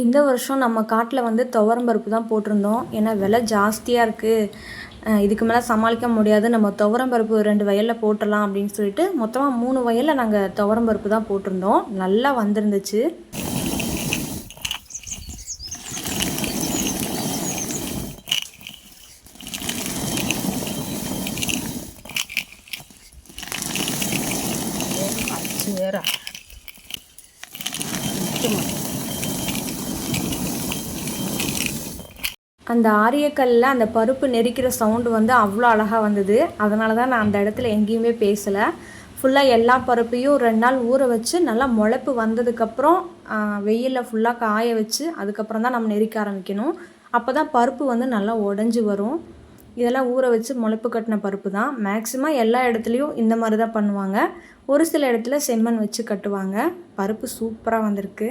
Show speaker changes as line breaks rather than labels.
இந்த வருஷம் நம்ம காட்டில் வந்து துவரம் பருப்பு தான் போட்டிருந்தோம். ஏன்னா விலை ஜாஸ்தியாக இருக்குது இதுக்கு மேலே சமாளிக்க முடியாது. நம்ம துவரம் பருப்பு ரெண்டு வயலில் போட்டுடலாம் அப்படின்னு சொல்லிட்டு மொத்தமாக மூணு வயலில் நாங்கள் துவரம் பருப்பு தான் போட்டிருந்தோம். நல்லா வந்திருந்துச்சு.
வேற?
அந்த ஆரியக்கல்லில் அந்த பருப்பு நெரிக்கிற சவுண்டு வந்து அவ்வளோ அழகாக வந்தது. அதனால தான் நான் அந்த இடத்துல எங்கேயுமே பேசலை. ஃபுல்லாக எல்லா பருப்பையும் ரெண்டு நாள் ஊற வச்சு நல்லா முளைப்பு வந்ததுக்கப்புறம் வெயிலில் ஃபுல்லாக காய வச்சு அதுக்கப்புறம் தான் நம்ம நெரிக்க ஆரம்பிக்கணும். அப்போ தான் பருப்பு வந்து நல்லா உடஞ்சி வரும். இதெல்லாம் ஊற வச்சு முளைப்பு கட்டின பருப்பு தான். மேக்ஸிமம் எல்லா இடத்துலையும் இந்த மாதிரி தான் பண்ணுவாங்க. ஒரு சில இடத்துல செம்மண் வச்சு கட்டுவாங்க. பருப்பு சூப்பராக வந்திருக்கு.